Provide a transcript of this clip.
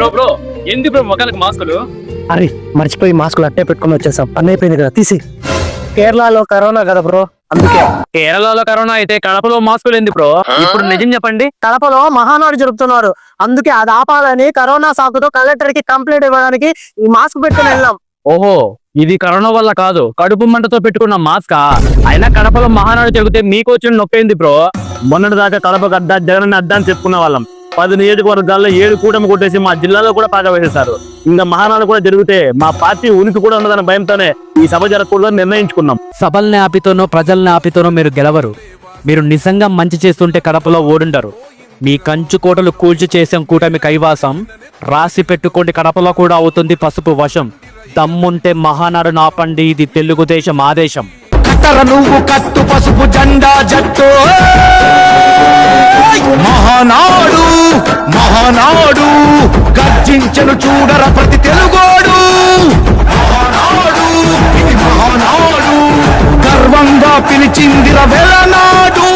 Bro bro bro మొక్కలకు మాస్కులు? అరే మర్చిపోయి మాస్కులు అట్టే పెట్టుకొని వచ్చేసాం. పని అయిపోయింది కదా తీసి. కేరళలో కరోనా కదా బ్రో అందుకే. కేరళలో కరోనా అయితే కడపలో మాస్కులు ఎందుకు బ్రో? ఇప్పుడు నిజం చెప్పండి. కడపలో మహానాడు జరుపుతున్నారు. అందుకే అది ఆపాలని కరోనా సాకుతో కలెక్టర్కి కంప్లైంట్ ఇవ్వడానికి ఈ మాస్క్ పెట్టుకుని వెళ్ళాం. ఓహో ఇది కరోనా వల్ల కాదు. కడుపు మంటతో పెట్టుకున్న మాస్క్? అయినా కడపలో మహానాడు జరిగితే మీకు వచ్చిన నొప్పేంది బ్రో? మొన్నటి దాకా కడపకు అడ్డా జగన్ అడ్డా అని చెప్పుకునే వాళ్ళం. పది నియోజకవర్గాల్లో ఏడు కూటమి కొట్టేసి మా జిల్లాలో కూడా పాగా వేసేశారు. ఇంకా మహానాడు కూడా జరిగితే మా పార్టీ ఉనికి కూడా ఉన్నదన్న భయంతోనే ఈ సభ జరగకూడదని నిర్ణయించుకున్నాం. సభల్ని ఆపితోనో ప్రజల్ని ఆపితోనో మీరు గెలవరు. మీరు నిజంగా మంచి చేస్తుంటే కడపలో ఓడుండరు. మీ కంచు కోటలు కూల్చి చేసాం కూటమి కైవాసం. రాసి పెట్టుకోండి కడపలో కూడా అవుతుంది పసుపు వశం. దమ్ముంటే మహానాడు నాపండి ఇది తెలుగుదేశం ఆదేశం. కట్టర నువ్వు కట్టు పసుపు జెండా జట్టు. ఆనాడు గర్జించను చూడర ప్రతి తెలుగోడు. ఆనాడు ఇది మహానాడు. గర్వంగా పిలిచిందిర వెలనాడు